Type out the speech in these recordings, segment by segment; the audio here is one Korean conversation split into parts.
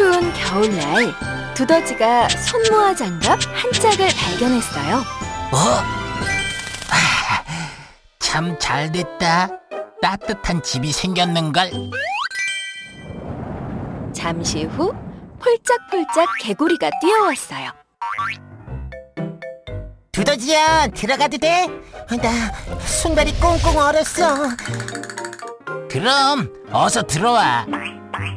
추운 겨울날 두더지가 손모아 장갑 한 짝을 발견했어요. 어? 참 잘됐다. 따뜻한 집이 생겼는걸. 잠시 후 폴짝폴짝 개구리가 뛰어왔어요. 두더지야 들어가도 돼? 나 손발이 꽁꽁 얼었어 그럼 어서 들어와.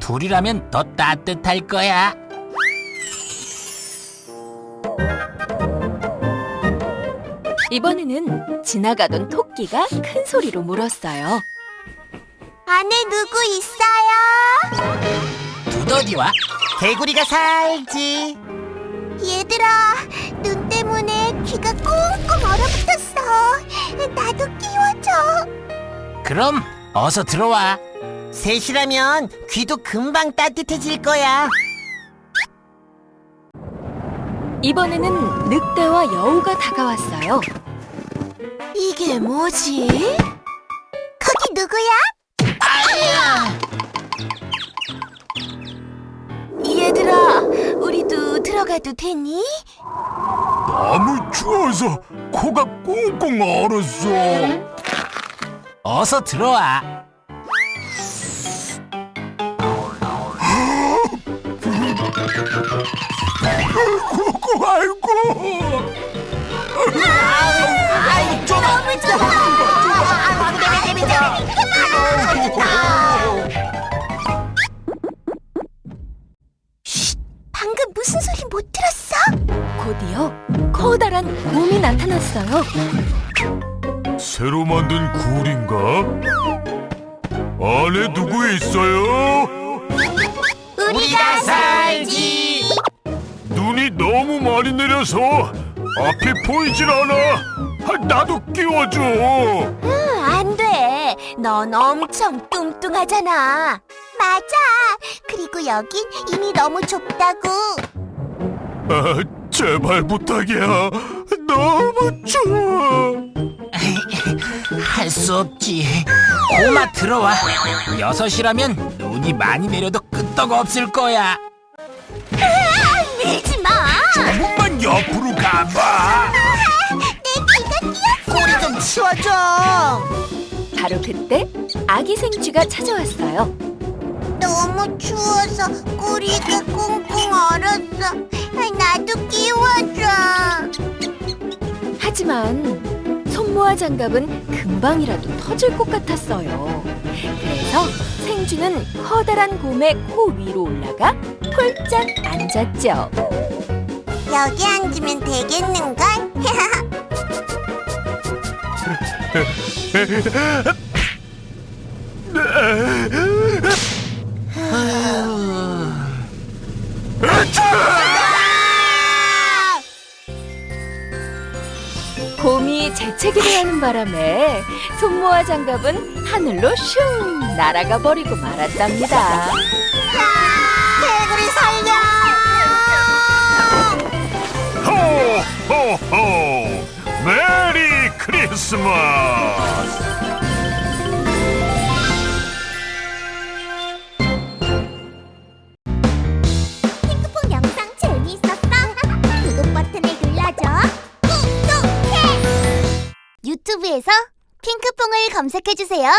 둘이라면 더 따뜻할 거야. 이번에는 지나가던 토끼가 큰 소리로 물었어요. 안에 누구 있어요? 두더지와 개구리가 살지 얘들아, 눈 때문에 귀가 꽁꽁 얼어붙었어. 나도 끼워줘. 그럼 어서 들어와. 셋이라면 귀도 금방 따뜻해질 거야 이번에는 늑대와 여우가 다가왔어요. 이게 뭐지? 거기 누구야? 아야! 얘들아, 우리도 들어가도 되니? 너무 추워서 코가 꽁꽁 얼었어. 어서 들어와. 아이고. 너무 좋아. 방금 무슨 소리 못 들었어? 곧이어 커다란 곰이 나타났어요. 새로 만든 굴인가? 안에 누구 있어요? 우리가 살지. 눈이 너무 많이 내려서 앞이 보이질 않아. 아, 나도 끼워줘. 안 돼. 넌 엄청 뚱뚱하잖아. 맞아. 그리고 여긴 이미 너무 좁다고. 아, 제발 부탁이야. 너무 추워. 할수 없지. 고마 들어와. 여섯이라면 눈이 많이 내려도 끄떡 없을 거야. 밀지 마. 조금만 옆으로 가봐. 꼬리 좀 치워줘 바로 그때 아기 생쥐가 찾아왔어요. 너무 추워서 꼬리가 꽁꽁 얼었어. 나도 끼워줘. 하지만 손모아 장갑은 금방이라도 터질 것 같았어요. 그래서 생쥐는 커다란 곰의 코 위로 올라가 폴짝 앉았죠. 여기 앉으면 되겠는걸? 곰이 재채기를 하는 바람에 손모아 장갑은 하늘로 슝 날아가 버리고 말았답니다. 개구리 살려! 호호호 메리 크리스마스 유튜브에서 핑크퐁을 검색해주세요.